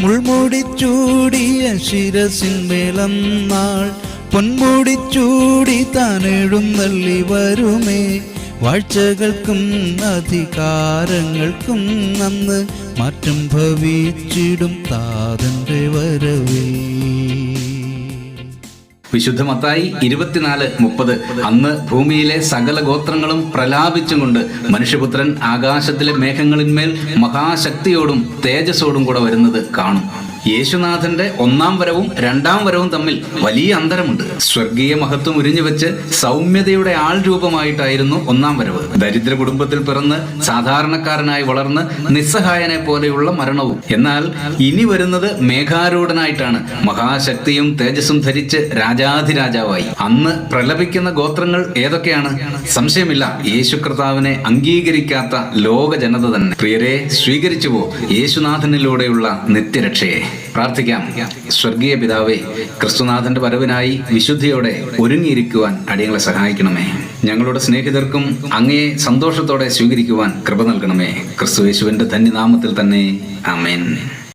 മുൾമുടിച്ചൂടിയ ശിരസിൽ വിളന്നാൾ പൊന്മുടിച്ചൂടി താനെഴുന്നള്ളി വരുമേ. വാഴ്ചകൾക്കും അധികാരങ്ങൾക്കും അന്ന് മാറ്റം ഭവിച്ചിടും താതന്റെ വരവേ. വിശുദ്ധ മത്തായി ഇരുപത്തിനാല് മുപ്പത്. അന്ന് ഭൂമിയിലെ സകല ഗോത്രങ്ങളും പ്രലാപിച്ചും കൊണ്ട് മനുഷ്യപുത്രൻ ആകാശത്തിലെ മേഘങ്ങളിന്മേൽ മഹാശക്തിയോടും തേജസ്സോടും കൂടെ വരുന്നത് കാണും. യേശുനാഥന്റെ ഒന്നാം വരവും രണ്ടാം വരവും തമ്മിൽ വലിയ അന്തരമുണ്ട്. സ്വർഗീയ മഹത്വം ഉരിഞ്ഞു വെച്ച് സൗമ്യതയുടെ ആൾ രൂപമായിട്ടായിരുന്നു ഒന്നാം വരവ്. ദരിദ്ര കുടുംബത്തിൽ പിറന്ന് സാധാരണക്കാരനായി വളർന്ന് നിസ്സഹായനെ പോലെയുള്ള മരണവും. എന്നാൽ ഇനി വരുന്നത് മേഘാരൂഢനായിട്ടാണ്. മഹാശക്തിയും തേജസ്സും ധരിച്ച് രാജാധിരാജാവായി. അന്ന് പ്രലപിക്കുന്ന ഗോത്രങ്ങൾ ഏതൊക്കെയാണ്? സംശയമില്ല. യേശു കർത്താവിനെ അംഗീകരിക്കാത്ത ലോക ജനത തന്നെ. പ്രിയരെ സ്വീകരിച്ചുവോ യേശുനാഥനിലൂടെയുള്ള നിത്യരക്ഷയെ? പ്രാർത്ഥിക്കാം. സ്വർഗീയ പിതാവെ ക്രിസ്തുനാഥന്റെ വരവിനായി വിശുദ്ധിയോടെ ഒരുങ്ങിയിരിക്കുവാൻ അടിയങ്ങളെ സഹായിക്കണമേ. ഞങ്ങളുടെ സ്നേഹിതർക്കും അങ്ങയെ സന്തോഷത്തോടെ സ്വീകരിക്കുവാൻ കൃപ നൽകണമേ. ക്രിസ്തു യേശുവിന്റെ ധന്യനാമത്തിൽ തന്നെ. ആമേൻ.